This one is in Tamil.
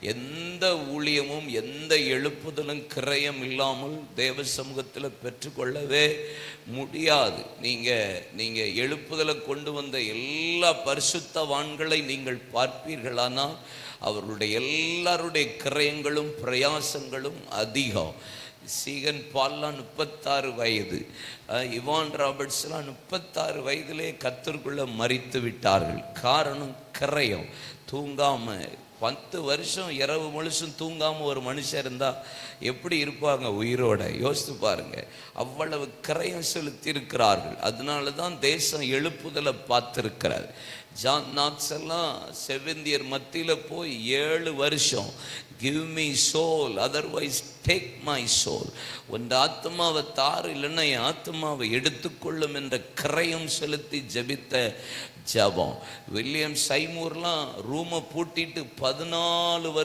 எந்த ஊழியமும் எந்த எழுப்புதலும் கிரயம் இல்லாமல் தேவ சமூகத்தில் பெற்றுக்கொள்ளவே முடியாது. நீங்கள் நீங்கள் எழுப்புதலை கொண்டு வந்த எல்லா பரிசுத்தவான்களை நீங்கள் பார்ப்பீர்களானால் அவர்களுடைய எல்லாருடைய கிரயங்களும் பிரயாசங்களும் அதிகம். சீகன் பால்லாம் முப்பத்தாறு வயது. இவான் ராபர்ட்ஸ்லாம் முப்பத்தாறு வயதிலே கத்தருக்குள்ள மறித்து விட்டார்கள். காரணம் கிரயம் தூங்காமல் பத்து வருஷம் இரவு முழுசும் தூங்காமல் ஒரு மனுஷன் இருந்தால் எப்படி இருப்பாங்க உயிரோட? யோசித்து பாருங்கள் அவ்வளவு கிரயம் செலுத்தி இருக்கிறார்கள் அதனால தான் தேசம் எழுப்புதலை பார்த்துருக்கிறார். ஜான் நாக்ஸ் எல்லாம் செவந்தியர் மத்தியில் போய் ஏழு வருஷம் give me soul otherwise take my soul உன் ஆத்மாவை தாறு இல்லைன்னா என் ஆத்மாவை எடுத்துக்கொள்ளும் என்ற கரையம் செலுத்தி ஜெபித்த ஜபம். வில்லியம் தைமூர்லாம் ரூமை பூட்டிட்டு பதினாலு வருஷம்